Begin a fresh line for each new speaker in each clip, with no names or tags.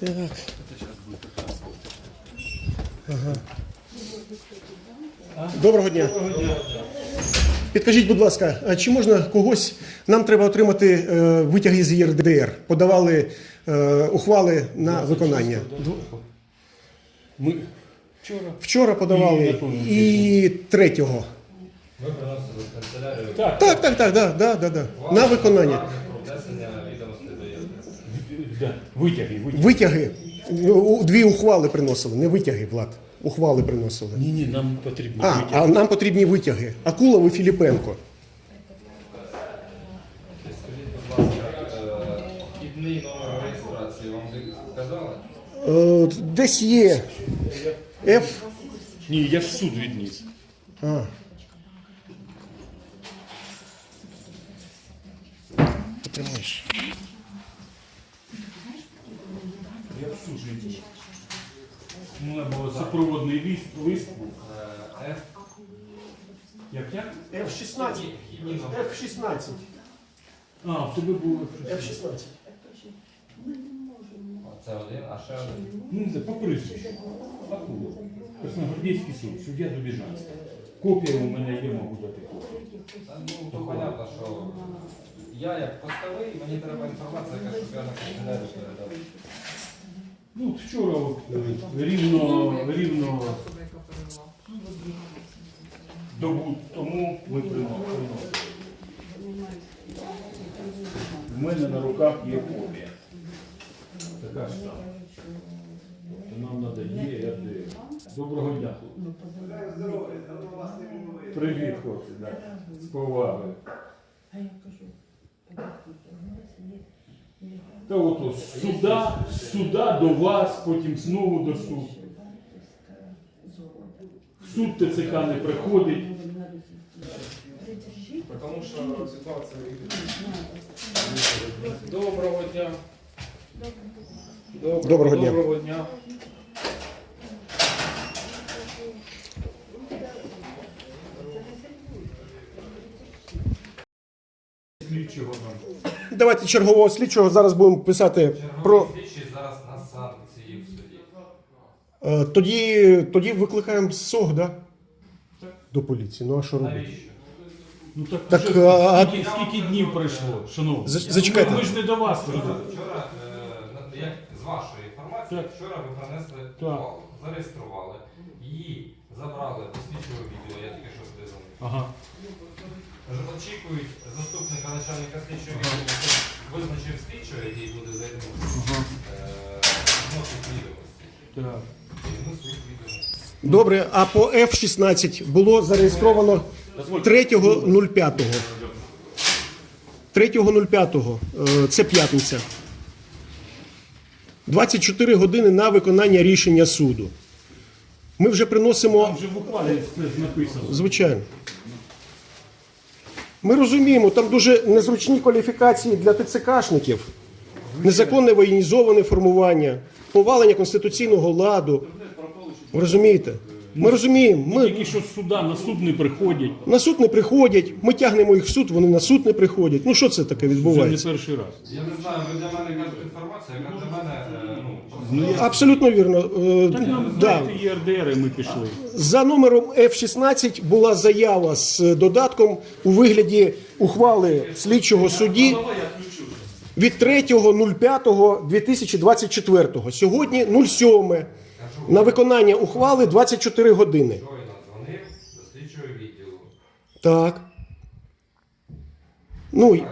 Так. Ага. Доброго дня. Підкажіть, будь ласка, а чи можна когось? Нам треба отримати е, витяги з ЄРДР. Подавали е, ухвали на виконання.
Ми вчора.
Вчора подавали
І
третього.
Так,
так, так, да, да, да, да. на виконання.
про внесення відомостей до ЄРДР.
да, витяги, витяги.
Витяги. Дві ухвали приносили, не витяги, Влад. Ухвали приносили.
Ні, ні, нам потрібно
А,
витяги.
а нам потрібні витяги. Акулов і Філіпенко.
Скажіть, будь ласка, е, вхідний номер реєстрації вам казали?
Е, десь є. F.
Ні, я ж в суд відніс.
А. Потримаєш.
Я в. У мене був супроводний лист, лист був.
Е, F,
Як як?
F16.
вхідний номер.
F16.
А, в тебе було.
F16.
Це один, а ще один.
Ну, це по прізвищу. Акулов. Красногвардійський суд, суддя Дубіжанський. Копія у мене є, можу дати копію.
Та, Ну, то понятно, що я як постовий, мені треба інформація, яка щоб я на канцелярію передав.
Ну, вчора от, е, рівно, рівно добу тому ми приносили. У мене на руках є копія. Така ж сама. То нам треба є РД. Доброго дня. хлопці. Привіт, хлопці, да. з повагою. Та от з суда, з суда до вас, потім знову до суду. В суд ТЦК не приходить.
Тому що ситуація Доброго дня. Доброго,
Доброго дня.
Доброго дня.
Слідчого
Давайте чергового слідчого зараз будемо писати про.
Черговий слідчий зараз на санкції в суді.
Е, Тоді, тоді викликаємо СОГ, да? До поліції. Ну а що робити?
Навіщо?
Ну так,
Так,
вже
а-
скільки, скільки днів пройшло, шановні?
За- зачекайте.
Ми, ми ж не до вас
Вчора,
розуміємо.
вчора е, як з вашої інформації,
Так.
вчора ви принесли
Так.
ухвалу, зареєстрували, її забрали до слідчого відділу, я тільки що зв'язаний.
Ага.
Очікують заступника начальника слідчого відділу, щоб визначив слідчого, який буде зайти, вносить відомості.
Так.
І внесуть відомості.
Добре, а по F-16 було зареєстровано 3.05. 3.05. Е, Це п'ятниця. 24 години на виконання рішення суду. Ми вже приносимо.
Там вже в ухвалі це написано.
Звичайно. Ми розуміємо, там дуже незручні кваліфікації для ТЦКшників, незаконне воєнізоване формування, повалення конституційного ладу. Ви розумієте? Ми розуміємо, ми
Тільки що з суда на суд не приходять.
на суд не приходять, ми тягнемо їх в суд, вони на суд не приходять. Ну що це таке
Вже не
відбувається?
перший раз.
Я не знаю, ви для мене кажете інформацію, яка для мене, е, ну,
Абсолютно вірно. Е,
Так нам
да.
ЄРДР, і ми пішли.
За номером F-16 була заява з додатком у вигляді ухвали слідчого судді від 3.05.2024. Сьогодні 07. На виконання ухвали 24 години.
щойно дзвонив до слідчого відділу.
Так. Ну, е,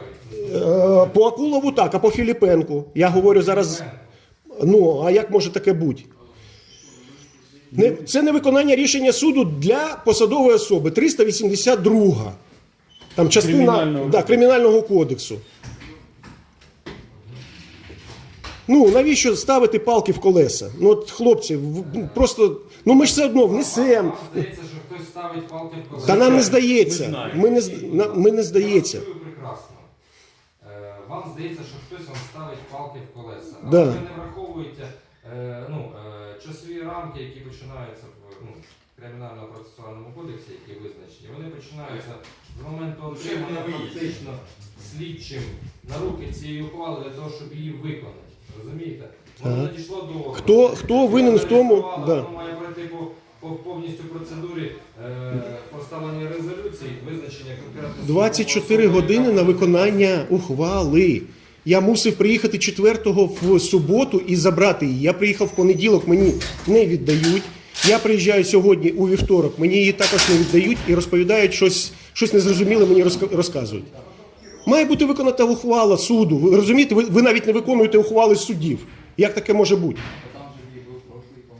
по Акулову так, а по Філіпенку. Я говорю зараз. Ну, а як може таке бути? Не, це не виконання рішення суду для посадової особи 382. Там частина
Кримінального.
да, кримінального кодексу. Ну, навіщо ставити палки в колеса? Ну, от, хлопці, ну, просто. Ну ми ж все одно внесемо.
Вам здається, що хтось ставить палки в колеса.
Та нам не здається. Ми не, з- на- ми не здається.
Я вас чую прекрасно. Е, Вам здається, що хтось вам ставить палки в колеса. Але
Да.
ви не враховуєте е, ну, е, часові рамки, які починаються в ну, кримінально-процесуальному кодексі, які визначені. Вони починаються з моменту отримання фактично слідчим на руки цієї ухвали для того, щоб її виконати. Розумієте? Воно
Так.
до
Хто- хто винен в тому? Да.
Воно має пройти по, по повністю процедурі е, поставлення резолюції, визначення конкретно
24 години на виконання ухвали. Я мусив приїхати 4-го в суботу і забрати її. Я приїхав в понеділок, мені не віддають. Я приїжджаю сьогодні у вівторок, мені її також не віддають і розповідають щось, щось незрозуміле, мені розка- розказують. Має бути виконана ухвала суду. Ви розумієте, ви, ви навіть не виконуєте ухвали суддів. Як таке може бути?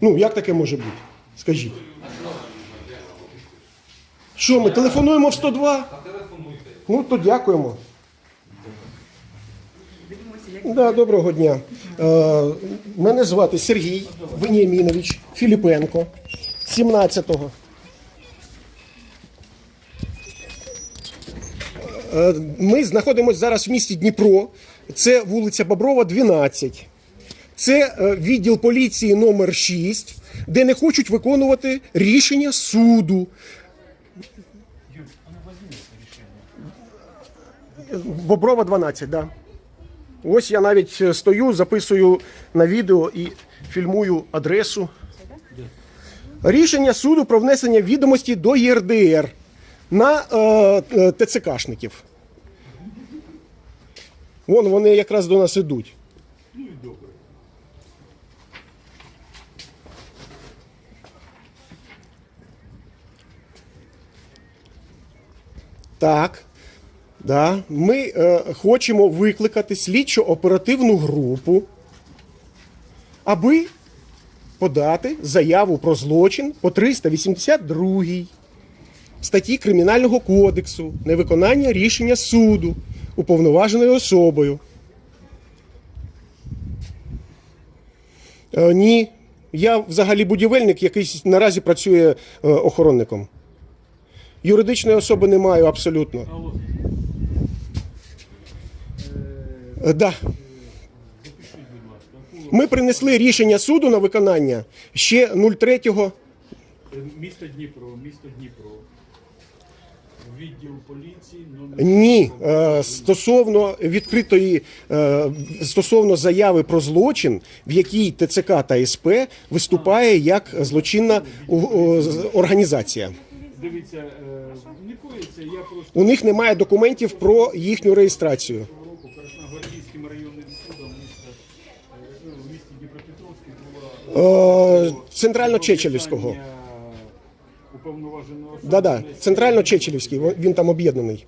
Ну, як таке може бути? Скажіть. Що, ми телефонуємо в 102?
Та телефонуйте.
Ну, то дякуємо. Да, доброго дня. Е, мене звати Сергій Веніамінович Філіпенко, 17-го. Ми знаходимося зараз в місті Дніпро. Це вулиця Боброва, 12. Це е, відділ поліції номер 6, де не хочуть виконувати рішення суду. Боброва 12, да. Ось я навіть е, стою, записую на відео і фільмую адресу. Рішення суду про внесення відомості до ЄРДР на е, е, ТЦКшників. Вон вони якраз до нас ідуть. Так. Да. Ми е, хочемо викликати слідчо-оперативну групу, аби подати заяву про злочин по 382 статті Кримінального кодексу невиконання рішення суду уповноваженою особою. Е, ні. Я взагалі будівельник, який наразі працює е, охоронником. Юридичної особи не маю абсолютно. Е, Да. Ми принесли рішення суду на виконання ще 03-го.
Е, Місто Дніпро, місто Дніпро. Відділ поліції номер
Ні, е, стосовно відкритої е, стосовно заяви про злочин, в якій ТЦК та СП виступає як злочинна організація.
Дивіться, е, не коїться, я просто
У них немає документів про їхню реєстрацію.
року Красногвардійським районним судом міста ну, в місті Дніпропетровській була
Центрально-Чечелівського.
Питання особи
Да-да, центрально-чечелівський, во- він там об'єднаний.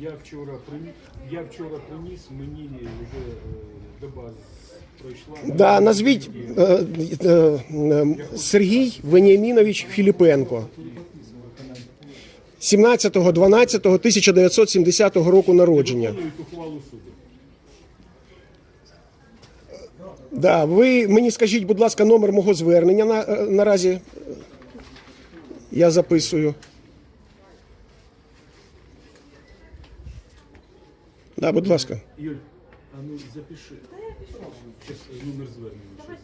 Я вчора приніс, я вчора приніс, мені вже е, доба пройшла.
Да, назвіть е, е, е, Сергій Веніамінович Філіпенко. 17.12.1970 року народження. Да, ви мені скажіть, будь ласка, номер мого звернення на, е, наразі. Я записую. Да, будь ласка.
Юль, а ну запиши. Е, номер звернення.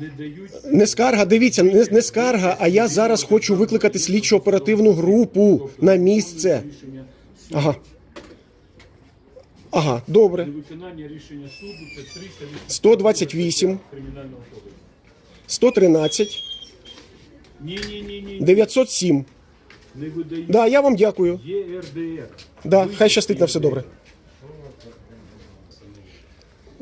Не дають
Не скарга, дивіться, не, не скарга, а я зараз хочу викликати слідчо оперативну групу на місце. Ага. Ага, добре.
Невиконання рішення суду це 300
128,
кримінального кодексу.
113,
Ні, ні, ні, ні.
907.
Не видають
Да, я вам дякую.
ЄРДР.
Да, хай щастить на все добре.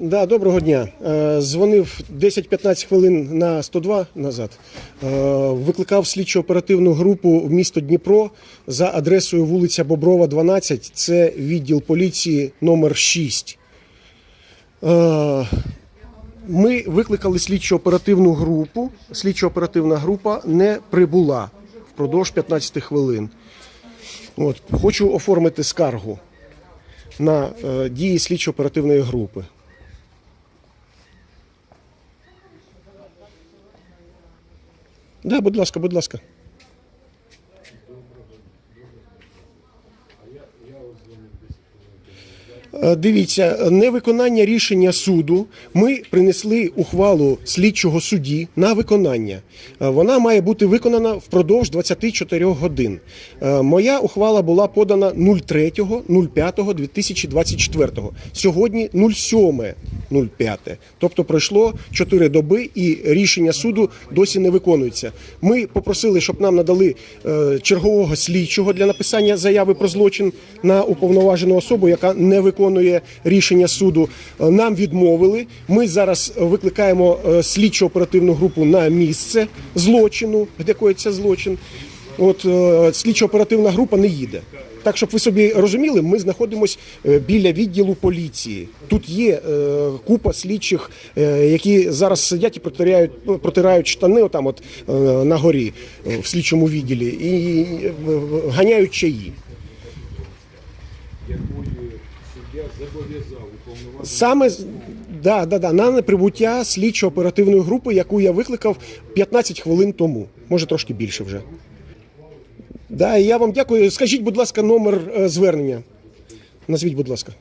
Да, доброго дня. Е, Дзвонив 10-15 хвилин на 102 назад. Е, Викликав слідчо оперативну групу в місто Дніпро за адресою вулиця Боброва, 12. Це відділ поліції номер 6. Е, Ми викликали слідчо оперативну групу. Слідчо оперативна група не прибула впродовж 15 хвилин. От, хочу оформити скаргу на дії слідчо-оперативної групи. Да, будь ласка, будь ласка. Дивіться, невиконання рішення суду. Ми принесли ухвалу слідчого судді на виконання. Е, Вона має бути виконана впродовж 24 годин. Е, Моя ухвала була подана 03.05.2024. Сьогодні 07.05. Тобто пройшло 4 доби і рішення суду досі не виконується. Ми попросили, щоб нам надали е, чергового слідчого для написання заяви про злочин на уповноважену особу, яка не виконує рішення суду. Е, Нам відмовили. Ми зараз викликаємо е, слідчо оперативну групу на місце злочину, де коїться злочин. От е, слідчо-оперативна група не їде. Так, щоб ви собі розуміли, ми знаходимося біля відділу поліції. Тут є е, купа слідчих, е, які зараз сидять і протирають, ну, протирають штани отам от, е, на горі е, в слідчому відділі і е, ганяють чаї. Саме да, да, да, на неприбуття слідчо-оперативної групи, яку я викликав 15 хвилин тому, може трошки більше вже. Да, і я вам дякую. Скажіть, будь ласка, номер е, звернення. Назвіть, будь ласка.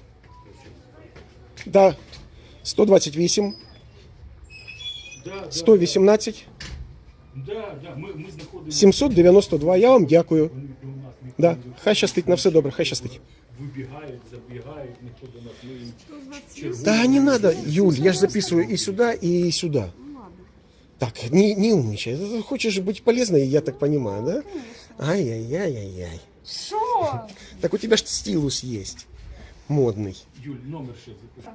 Да. 128,
Да, да,
118,
да, да, ми, ми знаходимося
792. Я вам дякую. Да. Хай щастить, на все добре, хай щастить
вибігають, забігають, ніхто до нас не чергує.
Да не надо, Юль, я ж записываю и сюда, и сюда. Так, не, не умничай. Хочешь быть полезной, я так понимаю, да? Ай-яй-яй-яй-яй.
Що?
Так у тебя же стилус есть. Модный.
Юль, номер ще запиши.